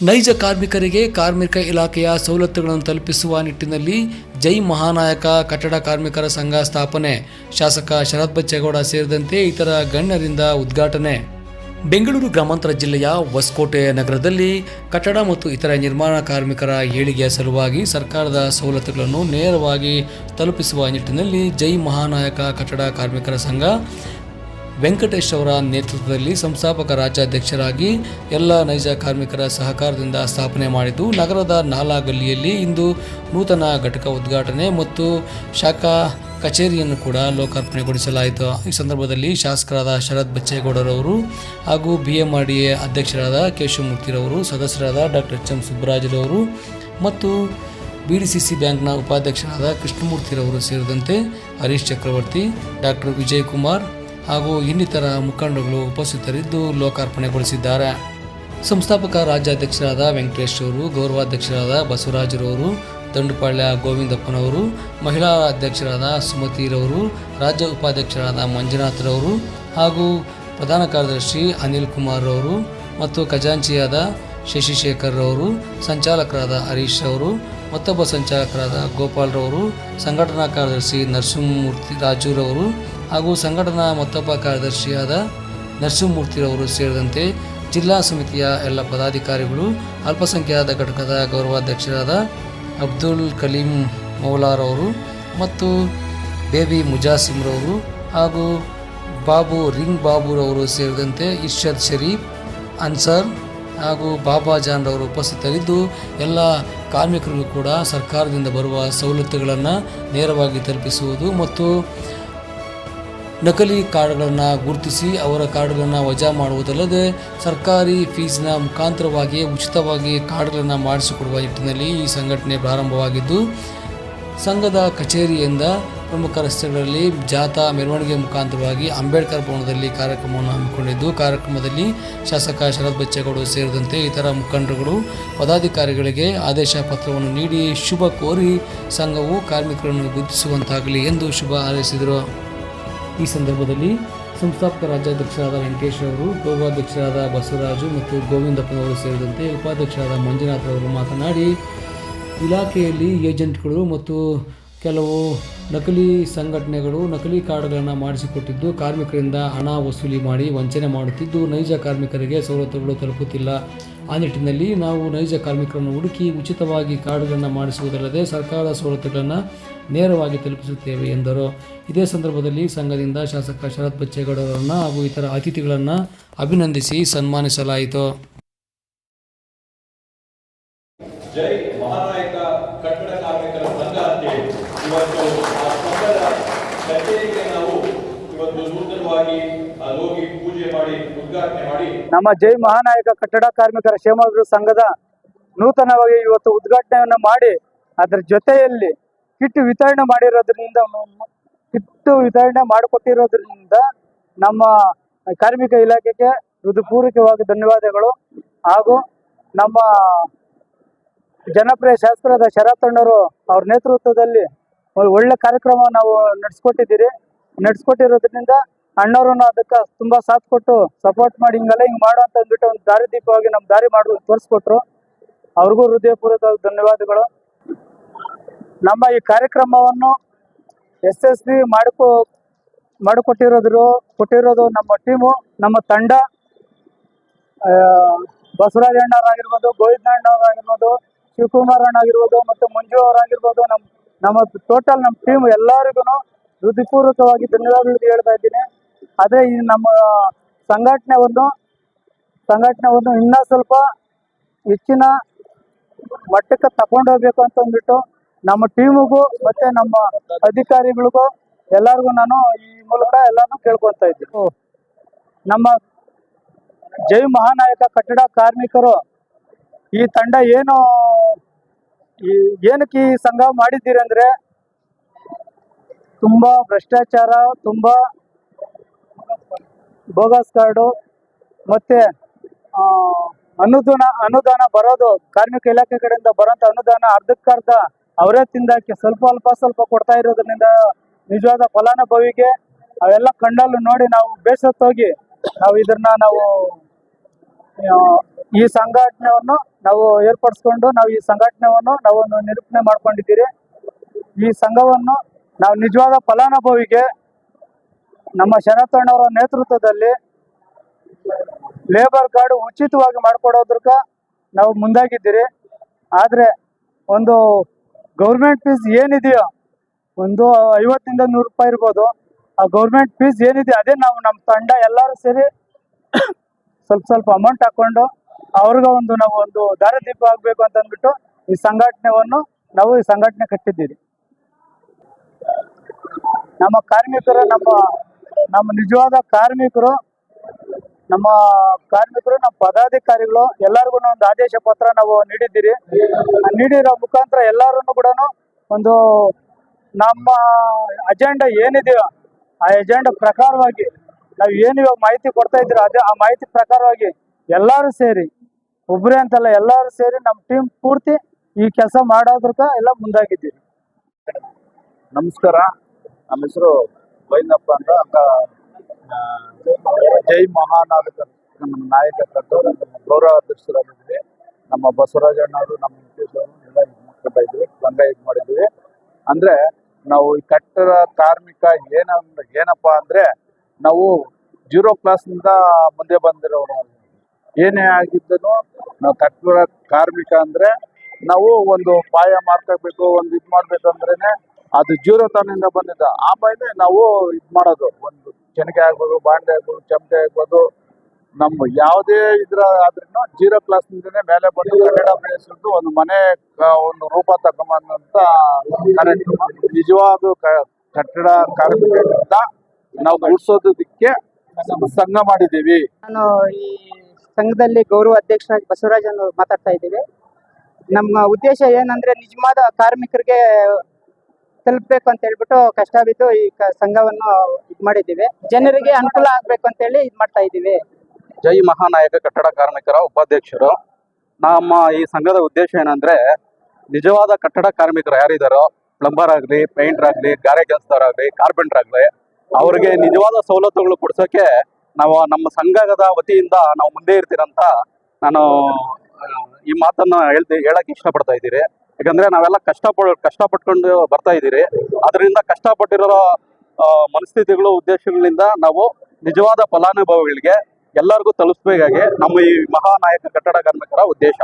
ನೈಜ ಕಾರ್ಮಿಕರಿಗೆ ಕಾರ್ಮಿಕ ಇಲಾಖೆಯ ಸವಲತ್ತುಗಳನ್ನು ತಲುಪಿಸುವ ನಿಟ್ಟಿನಲ್ಲಿ ಜೈ ಮಹಾನಾಯಕ ಕಟ್ಟಡ ಕಾರ್ಮಿಕರ ಸಂಘ ಸ್ಥಾಪನೆ. ಶಾಸಕ ಶರತ್ ಬಚ್ಚೇಗೌಡ ಸೇರಿದಂತೆ ಇತರ ಗಣ್ಯರಿಂದ ಉದ್ಘಾಟನೆ. ಬೆಂಗಳೂರು ಗ್ರಾಮಾಂತರ ಜಿಲ್ಲೆಯ ಹೊಸಕೋಟೆ ನಗರದಲ್ಲಿ ಕಟ್ಟಡ ಮತ್ತು ಇತರ ನಿರ್ಮಾಣ ಕಾರ್ಮಿಕರ ಏಳಿಗೆಯ ಸಲುವಾಗಿ ಸರ್ಕಾರದ ಸವಲತ್ತುಗಳನ್ನು ನೇರವಾಗಿ ತಲುಪಿಸುವ ನಿಟ್ಟಿನಲ್ಲಿ ಜೈ ಮಹಾನಾಯಕ ಕಟ್ಟಡ ಕಾರ್ಮಿಕರ ಸಂಘ ವೆಂಕಟೇಶ್ ಅವರ ನೇತೃತ್ವದಲ್ಲಿ ಸಂಸ್ಥಾಪಕ ರಾಜ್ಯಾಧ್ಯಕ್ಷರಾಗಿ ಎಲ್ಲ ನೈಜ ಕಾರ್ಮಿಕರ ಸಹಕಾರದಿಂದ ಸ್ಥಾಪನೆ ಮಾಡಿದ್ದು, ನಗರದ ನಾಲಾ ಗಲ್ಲಿಯಲ್ಲಿ ಇಂದು ನೂತನ ಘಟಕ ಉದ್ಘಾಟನೆ ಮತ್ತು ಶಾಖಾ ಕಚೇರಿಯನ್ನು ಕೂಡ ಲೋಕಾರ್ಪಣೆಗೊಳಿಸಲಾಯಿತು. ಈ ಸಂದರ್ಭದಲ್ಲಿ ಶಾಸಕರಾದ ಶರತ್ ಬಚ್ಚೇಗೌಡರವರು ಹಾಗೂ B M R D A ಅಧ್ಯಕ್ಷರಾದ ಕೇಶವಮೂರ್ತಿರವರು, ಸದಸ್ಯರಾದ ಡಾಕ್ಟರ್ ಎಚ್ ಎಂ ಸುಬ್ಬರಾಜರವರು ಮತ್ತು ಬಿ ಡಿ ಸಿ ಸಿ ಬ್ಯಾಂಕ್ನ ಉಪಾಧ್ಯಕ್ಷರಾದ ಕೃಷ್ಣಮೂರ್ತಿರವರು ಸೇರಿದಂತೆ ಹರೀಶ್ ಚಕ್ರವರ್ತಿ, ಡಾಕ್ಟರ್ ವಿಜಯ್ ಕುಮಾರ್ ಹಾಗೂ ಇನ್ನಿತರ ಮುಖಂಡಗಳು ಉಪಸ್ಥಿತರಿದ್ದು ಲೋಕಾರ್ಪಣೆಗೊಳಿಸಿದ್ದಾರೆ. ಸಂಸ್ಥಾಪಕ ರಾಜ್ಯಾಧ್ಯಕ್ಷರಾದ ವೆಂಕಟೇಶ್ ಅವರು ಗೌರವಾಧ್ಯಕ್ಷರಾದ ಬಸವರಾಜರವರು, ದಂಡುಪಾಳ್ಯ ಗೋವಿಂದಪ್ಪನವರು, ಮಹಿಳಾ ಅಧ್ಯಕ್ಷರಾದ ಸುಮತಿರವರು, ರಾಜ್ಯ ಉಪಾಧ್ಯಕ್ಷರಾದ ಮಂಜುನಾಥ್ರವರು ಹಾಗೂ ಪ್ರಧಾನ ಕಾರ್ಯದರ್ಶಿ ಅನಿಲ್ ಕುಮಾರ್ ಅವರು ಮತ್ತು ಖಜಾಂಚಿಯಾದ ಶಶಿಶೇಖರ್ ರವರು ಸಂಚಾಲಕರಾದ ಹರೀಶ್ ಅವರು ಮತ್ತೊಬ್ಬ ಸಂಚಾಲಕರಾದ ಗೋಪಾಲ್ರವರು, ಸಂಘಟನಾ ಕಾರ್ಯದರ್ಶಿ ನರಸಿಂಹಮೂರ್ತಿ ರಾಜುರವರು ಹಾಗೂ ಸಂಘಟನಾ ಮತ್ತೊಬ್ಬ ಕಾರ್ಯದರ್ಶಿಯಾದ ನರಸಿಂಹಮೂರ್ತಿರವರು ಸೇರಿದಂತೆ ಜಿಲ್ಲಾ ಸಮಿತಿಯ ಎಲ್ಲ ಪದಾಧಿಕಾರಿಗಳು, ಅಲ್ಪಸಂಖ್ಯಾತ ಘಟಕದ ಗೌರವಾಧ್ಯಕ್ಷರಾದ ಅಬ್ದುಲ್ ಕಲೀಂ ಮೌಲಾರವರು ಮತ್ತು ಬೇಬಿ ಮುಜಾಸಿಮ್ರವರು ಹಾಗೂ ಬಾಬು ರಿಂಗ್ ಬಾಬುರವರು ಸೇರಿದಂತೆ ಇರ್ಷದ್ ಶರೀಫ್, ಅನ್ಸರ್ ಹಾಗೂ ಬಾಬಾ ಜಾನ್ ರವರು ಉಪಸ್ಥಿತರಿದ್ದು, ಎಲ್ಲ ಕಾರ್ಮಿಕರಿಗೂ ಕೂಡ ಸರ್ಕಾರದಿಂದ ಬರುವ ಸವಲತ್ತುಗಳನ್ನು ನೇರವಾಗಿ ತಲುಪಿಸುವುದು ಮತ್ತು ನಕಲಿ ಕಾರ್ಡ್ಗಳನ್ನು ಗುರುತಿಸಿ ಅವರ ಕಾರ್ಡ್ಗಳನ್ನು ವಜಾ ಮಾಡುವುದಲ್ಲದೆ ಸರ್ಕಾರಿ ಫೀಸ್ನ ಮುಖಾಂತರವಾಗಿ ಉಚಿತವಾಗಿ ಕಾರ್ಡ್ಗಳನ್ನು ಮಾಡಿಸಿಕೊಡುವ ನಿಟ್ಟಿನಲ್ಲಿ ಈ ಸಂಘಟನೆ ಪ್ರಾರಂಭವಾಗಿದ್ದು, ಸಂಘದ ಕಚೇರಿಯಿಂದ ಪ್ರಮುಖ ರಸ್ತೆಗಳಲ್ಲಿ ಜಾಥಾ ಮೆರವಣಿಗೆ ಮುಖಾಂತರವಾಗಿ ಅಂಬೇಡ್ಕರ್ ಭವನದಲ್ಲಿ ಕಾರ್ಯಕ್ರಮವನ್ನು ಹಮ್ಮಿಕೊಂಡಿದ್ದು, ಕಾರ್ಯಕ್ರಮದಲ್ಲಿ ಶಾಸಕ ಶರತ್ ಬಚ್ಚೇಗೌಡ ಸೇರಿದಂತೆ ಇತರ ಮುಖಂಡರುಗಳು, ಪದಾಧಿಕಾರಿಗಳಿಗೆ ಆದೇಶ ಪತ್ರವನ್ನು ನೀಡಿ ಶುಭ ಕೋರಿ ಸಂಘವು ಕಾರ್ಮಿಕರನ್ನು ಗುರುತಿಸುವಂತಾಗಲಿ ಎಂದು ಶುಭ ಹಾರೈಸಿದರು. ಈ ಸಂದರ್ಭದಲ್ಲಿ ಸಂಸ್ಥಾಪಕ ರಾಜ್ಯಾಧ್ಯಕ್ಷರಾದ ವೆಂಕಟೇಶ್ ಅವರು ಗೌರವಾಧ್ಯಕ್ಷರಾದ ಬಸವರಾಜು ಮತ್ತು ಗೋವಿಂದಪ್ಪನವರು ಸೇರಿದಂತೆ ಉಪಾಧ್ಯಕ್ಷರಾದ ಮಂಜುನಾಥ್ ಅವರು ಮಾತನಾಡಿ, ಇಲಾಖೆಯಲ್ಲಿ ಏಜೆಂಟ್ಗಳು ಮತ್ತು ಕೆಲವು ನಕಲಿ ಸಂಘಟನೆಗಳು ನಕಲಿ ಕಾರ್ಡ್ಗಳನ್ನು ಮಾಡಿಸಿಕೊಟ್ಟಿದ್ದು, ಕಾರ್ಮಿಕರಿಂದ ಹಣ ವಸೂಲಿ ಮಾಡಿ ವಂಚನೆ ಮಾಡುತ್ತಿದ್ದು, ನೈಜ ಕಾರ್ಮಿಕರಿಗೆ ಸವಲತ್ತುಗಳು ತಲುಪುತ್ತಿಲ್ಲ. ಆ ನಿಟ್ಟಿನಲ್ಲಿ ನಾವು ನೈಜ ಕಾರ್ಮಿಕರನ್ನು ಹುಡುಕಿ ಉಚಿತವಾಗಿ ಕಾರ್ಡ್ಗಳನ್ನು ಮಾಡಿಸುವುದಲ್ಲದೆ ಸರ್ಕಾರದ ಸವಲತ್ತುಗಳನ್ನು ನೇರವಾಗಿ ತಲುಪಿಸುತ್ತೇವೆ ಎಂದರು. ಇದೇ ಸಂದರ್ಭದಲ್ಲಿ ಸಂಘದಿಂದ ಶಾಸಕ ಶರತ್ ಬಚ್ಚೇಗೌಡರನ್ನು ಹಾಗೂ ಇತರ ಅತಿಥಿಗಳನ್ನು ಅಭಿನಂದಿಸಿ ಸನ್ಮಾನಿಸಲಾಯಿತು. ಜೈ ಮಹಾನಾಯಕ ಕಟ್ಟಡ ಕಾರ್ಮಿಕರ ಸಂಘ ಅಂತೇಳಿ ಇವತ್ತು ಆ ಸಂಘದ ಕಚೇರಿಗೆ ನಾವು ಇವತ್ತು ನೂತನವಾಗಿ ಅಲ್ಲಿ ಹೋಗಿ ಪೂಜೆ ಮಾಡಿ ಉದ್ಘಾಟನೆ ಮಾಡಿ. ನಮ್ಮ ಜೈ ಮಹಾನಾಯಕ ಕಟ್ಟಡ ಕಾರ್ಮಿಕರ ಕ್ಷೇಮಾಭಿವೃದ್ಧಿ ಸಂಘದ ನೂತನವಾಗಿ ಇವತ್ತು ಉದ್ಘಾಟನೆಯನ್ನು ಮಾಡಿ ಅದರ ಜೊತೆಯಲ್ಲಿ ಕಿಟ್ ವಿತರಣೆ ಮಾಡಿರೋದ್ರಿಂದ ಕಿಟ್ ವಿತರಣೆ ಮಾಡಿಕೊಟ್ಟಿರೋದ್ರಿಂದ ನಮ್ಮ ಕಾರ್ಮಿಕ ಇಲಾಖೆಗೆ ಹೃದಯಪೂರ್ವಕವಾಗಿ ಧನ್ಯವಾದಗಳು. ಹಾಗೂ ನಮ್ಮ ಜನಪ್ರಿಯ ಶಾಸ್ತ್ರದ ಶರತ್ತಣ್ಣವರು ಅವ್ರ ನೇತೃತ್ವದಲ್ಲಿ ಒಳ್ಳೆ ಕಾರ್ಯಕ್ರಮ ನಾವು ನಡೆಸ್ಕೊಟ್ಟಿದ್ದೀರಿ. ನಡೆಸ್ಕೊಟ್ಟಿರೋದ್ರಿಂದ ಅಣ್ಣವ್ರನ್ನ ಅದಕ್ಕೆ ತುಂಬಾ ಸಾಥ್ ಕೊಟ್ಟು ಸಪೋರ್ಟ್ ಮಾಡಿ, ಹಿಂಗೆಲ್ಲ ಹಿಂಗ್ ಮಾಡು ಅಂತ ಅಂದ್ಬಿಟ್ಟು ಒಂದು ದಾರಿದೀಪವಾಗಿ ನಮ್ ದಾರಿ ಮಾಡಿ ತೋರಿಸ್ಕೊಟ್ರು. ಅವ್ರಿಗೂ ಹೃದಯಪೂರ್ವಕವಾಗಿ ಧನ್ಯವಾದಗಳು. ನಮ್ಮ ಈ ಕಾರ್ಯಕ್ರಮವನ್ನು ಯಶಸ್ವಿ ಮಾಡಿಕೊ, ಮಾಡಿಕೊಟ್ಟಿರೋದ್ರು, ಕೊಟ್ಟಿರೋದು ನಮ್ಮ ಟೀಮು, ನಮ್ಮ ತಂಡ. ಬಸವರಾಜ ಅಣ್ಣವರಾಗಿರ್ಬೋದು, ಗೋವಿಂದ ಅಣ್ಣವರಾಗಿರ್ಬೋದು, ಶಿವಕುಮಾರ್ ಅಣ್ಣ ಆಗಿರ್ಬೋದು ಮತ್ತು ಮಂಜು ಅವರಾಗಿರ್ಬೋದು ನಮ್ಮ ನಮ್ಮ ಟೋಟಲ್ ನಮ್ಮ ಟೀಮ್ ಎಲ್ಲರಿಗೂ ಹೃದಯಪೂರ್ವಕವಾಗಿ ಧನ್ಯವಾದಗಳು ಹೇಳ್ತಾ ಇದ್ದೀನಿ. ಅದೇ ಈ ನಮ್ಮ ಸಂಘಟನೆ ಒಂದು ಸಂಘಟನೆ ಒಂದು ಇನ್ನೂ ಸ್ವಲ್ಪ ಹೆಚ್ಚಿನ ಮಟ್ಟಕ್ಕೆ ತಗೊಂಡೋಗ್ಬೇಕು ಅಂತ ಅಂದ್ಬಿಟ್ಟು ನಮ್ಮ ಟೀಮಿಗೂ ಮತ್ತೆ ನಮ್ಮ ಅಧಿಕಾರಿಗಳಿಗೂ ಎಲ್ಲರಿಗೂ ನಾನು ಈ ಮೂಲಕ ಎಲ್ಲಾನು ಕೇಳ್ಕೊಂತ ಇದ್ದೀನಿ. ನಮ್ಮ ಜೈ ಮಹಾನಾಯಕ ಕಟ್ಟಡ ಕಾರ್ಮಿಕರು ಈ ತಂಡ ಏನು ಈ- ಏನಕ್ಕೆ ಈ ಸಂಘ ಮಾಡಿದ್ದೀರಿ ಅಂದ್ರೆ ತುಂಬಾ ಭ್ರಷ್ಟಾಚಾರ ತುಂಬಾ ಬೋಗಸ್ ಕಾರ್ಡು ಮತ್ತೆ ಅನುದಾನ ಅನುದಾನ ಬರೋದು ಕಾರ್ಮಿಕ ಇಲಾಖೆ ಕಡೆಯಿಂದ ಬರೋಂಥ ಅನುದಾನ ಅರ್ಧಕ್ಕರ್ಧ ಅವರೇ ತಿಂದಾಕಿ ಸ್ವಲ್ಪ ಅಲ್ಪ ಸ್ವಲ್ಪ ಕೊಡ್ತಾ ಇರೋದ್ರಿಂದ ನಿಜವಾದ ಫಲಾನುಭವಿಗೆ ಅವೆಲ್ಲ ಕಂಡಲ್ಲೂ ನೋಡಿ ನಾವು ಬೇಸತ್ತೋಗಿ ನಾವು ಇದನ್ನ ನಾವು ಈ ಸಂಘಟನೆಯನ್ನು ನಾವು ಏರ್ಪಡಿಸ್ಕೊಂಡು ನಾವು ಈ ಸಂಘಟನೆಯನ್ನು ನಾವು ನಿರೂಪಣೆ ಮಾಡ್ಕೊಂಡಿದ್ದೀರಿ. ಈ ಸಂಘವನ್ನು ನಾವು ನಿಜವಾದ ಫಲಾನುಭವಿಗೆ ನಮ್ಮ ಶರತಣ್ಣವರ ನೇತೃತ್ವದಲ್ಲಿ ಲೇಬರ್ ಕಾರ್ಡ್ ಉಚಿತವಾಗಿ ಮಾಡಿಕೊಡೋದ್ರಕ ನಾವು ಮುಂದಾಗಿದ್ದೀರಿ. ಆದರೆ ಒಂದು ಗೌರ್ಮೆಂಟ್ ಫೀಸ್ ಏನಿದೆಯೋ, ಒಂದು ಐವತ್ತಿಂದ ನೂರು ರೂಪಾಯಿ ಇರ್ಬೋದು, ಆ ಗೌರ್ಮೆಂಟ್ ಫೀಸ್ ಏನಿದೆ ಅದೇ ನಾವು ನಮ್ಮ ತಂಡ ಎಲ್ಲರೂ ಸೇರಿ ಸ್ವಲ್ಪ ಸ್ವಲ್ಪ ಅಮೌಂಟ್ ಹಾಕೊಂಡು ಅವ್ರಿಗೆ ಒಂದು ನಾವು ಒಂದು ದಾರಿದೀಪ ಆಗಬೇಕು ಅಂತ ಅಂದ್ಬಿಟ್ಟು ಈ ಸಂಘಟನೆಯನ್ನು ನಾವು ಈ ಸಂಘಟನೆ ಕಟ್ಟಿದ್ದೀರಿ ನಮ್ಮ ಕಾರ್ಮಿಕರು, ನಮ್ಮ ನಮ್ಮ ನಿಜವಾದ ಕಾರ್ಮಿಕರು ನಮ್ಮ ಕಾರ್ಮಿಕರು, ನಮ್ಮ ಪದಾಧಿಕಾರಿಗಳು ಎಲ್ಲರಿಗೂ ಒಂದು ಆದೇಶ ಪತ್ರ ನಾವು ನೀಡಿದ್ದೀರಿ. ನೀಡಿರೋ ಮುಖಾಂತರ ಎಲ್ಲರೂ ಕೂಡ ಒಂದು ನಮ್ಮ ಅಜೆಂಡಾ ಏನಿದೆಯೋ ಆ ಅಜೆಂಡಾ ಪ್ರಕಾರವಾಗಿ ನಾವು ಏನು ಇವಾಗ ಮಾಹಿತಿ ಕೊಡ್ತಾ ಇದ್ದೀರೋ ಅದೇ ಆ ಮಾಹಿತಿ ಪ್ರಕಾರವಾಗಿ ಎಲ್ಲರೂ ಸೇರಿ ಒಬ್ಬರೇ ಅಂತಲ್ಲ ಎಲ್ಲರೂ ಸೇರಿ ನಮ್ಮ ಟೀಮ್ ಪೂರ್ತಿ ಈ ಕೆಲಸ ಮಾಡೋದ್ರಕ ಎಲ್ಲ ಮುಂದಾಗಿದ್ದೀರಿ ನಮಸ್ಕಾರ. ನಮ್ಮ ಹೆಸರು ಬೈನಪ್ಪ ಅಂತ. ಜೈ ಮಹಾನಾಯಕ ನಮ್ಮ ನಾಯಕ ಗೌರವ ಅಧ್ಯಕ್ಷರಾಗಿದ್ದೀವಿ ನಮ್ಮ ಬಸವರಾಜ ಅಣ್ಣವರು ನಮ್ಮ ಎಲ್ಲ ಇದು ಮಾಡ್ಕೊತಾ ಇದ್ವಿ ಸಂಘ ಇದು ಮಾಡಿದ್ವಿ ಅಂದ್ರೆ ನಾವು ಈ ಕಟ್ಟಡ ಕಾರ್ಮಿಕ ಏನ, ಏನಪ್ಪಾ ಅಂದ್ರೆ ನಾವು ಜೀರೋ ಕ್ಲಾಸ್ನಿಂದ ಮುಂದೆ ಬಂದಿರೋರು ಏನೇ ಆಗಿದ್ದನು ನಾವು ಕಟ್ಟಡ ಕಾರ್ಮಿಕ ಅಂದ್ರೆ ನಾವು ಒಂದು ಪಾಯ ಮಾಡ್ಕೋಬೇಕು ಒಂದು ಇದು ಮಾಡ್ಬೇಕು ಅಂದ್ರೇನೆ ಅದು ಜೀರೋ ತಾನಿಂದ ಬಂದಿದ್ದ. ಆಮೇಲೆ ನಾವು ಇದು ಮಾಡೋದು. ಒಂದು ಚೆನಕೆ ಆಗ್ಬೋದು ಬಾಂಡೆ ಆಗ್ಬೋದು, ಚಮಟೆ ಆಗ್ಬೋದು, ನಮ್ಮ ಯಾವುದೇ ಇದ್ರ ಆದ್ರೂ ಜೀರೋ ಕ್ಲಾಸ್ ನಿಂದನೇ ಮೇಲೆ ಬಂದು ಕನ್ನಡ ಬೆಳೆಸಿದ್ದು ಒಂದು ಮನೆ ಒಂದು ರೂಪ ತಗೊಂಬಂದಂತ ಕಾರ್ಯಕ್ರಮ. ನಿಜವಾದ ಕಟ್ಟಡ ಕಾರ್ಮಿಕರಿಂದ ನಾವು ಗುಡ್ಸೋದಕ್ಕೆ ಸಂಘ ಮಾಡಿದ್ದೀವಿ. ನಾನು ಈ ಸಂಘದಲ್ಲಿ ಗೌರವ ಅಧ್ಯಕ್ಷರಾಗಿ ಅವರು ಮಾತಾಡ್ತಾ ಇದ್ದೀವಿ. ನಮ್ಮ ಉದ್ದೇಶ ಏನಂದ್ರೆ ನಿಜವಾದ ಕಾರ್ಮಿಕರಿಗೆ ತಲುಪಬೇಕು ಅಂತ ಹೇಳ್ಬಿಟ್ಟು ಕಷ್ಟ ಬಿದ್ದು ಈ ಸಂಘವನ್ನು ಇದು ಮಾಡಿದ್ದೀವಿ. ಜನರಿಗೆ ಅನುಕೂಲ ಆಗ್ಬೇಕು ಅಂತ ಹೇಳಿ ಇದು ಮಾಡ್ತಾ ಇದ್ದೀವಿ. ಜೈ ಮಹಾನಾಯಕ ಕಟ್ಟಡ ಕಾರ್ಮಿಕರ ಉಪಾಧ್ಯಕ್ಷರು. ನಮ್ಮ ಈ ಸಂಘದ ಉದ್ದೇಶ ಏನಂದ್ರೆ ನಿಜವಾದ ಕಟ್ಟಡ ಕಾರ್ಮಿಕರು ಯಾರಿದಾರೋ, ಪ್ಲಂಬರ್ ಆಗಲಿ, ಪೇಂಟರ್ ಆಗಲಿ, ಗಾರೆ ಕೆಲಸದವರಾಗ್ಲಿ ಕಾರ್ಪೆಂಟರ್ ಆಗಲಿ, ಅವ್ರಿಗೆ ನಿಜವಾದ ಸವಲತ್ತುಗಳು ಕೊಡ್ಸೋಕೆ ನಾವು ನಮ್ಮ ಸಂಘದ ವತಿಯಿಂದ ನಾವು ಮುಂದೆ ಇರ್ತೀರಂತ ನಾನು ಈ ಮಾತನ್ನ ಹೇಳ್ತಿ ಹೇಳಕ್ ಇಷ್ಟಪಡ್ತಾ ಇದ್ದೀರಿ. ಯಾಕಂದ್ರೆ ನಾವೆಲ್ಲ ಕಷ್ಟ ಕಷ್ಟಪಟ್ಕೊಂಡು ಬರ್ತಾ ಇದ್ದೀರಿ. ಅದರಿಂದ ಕಷ್ಟಪಟ್ಟಿರೋ ಮನಸ್ಥಿತಿಗಳು, ಉದ್ದೇಶಗಳಿಂದ ನಾವು ನಿಜವಾದ ಫಲಾನುಭವಿಗಳಿಗೆ ಎಲ್ಲರಿಗೂ ತಲುಪಿಸಬೇಕಾಗಿ ನಮ್ಮ ಈ ಮಹಾನಾಯಕ ಕಟ್ಟಡ ಕಾರ್ಮಿಕರ ಉದ್ದೇಶ.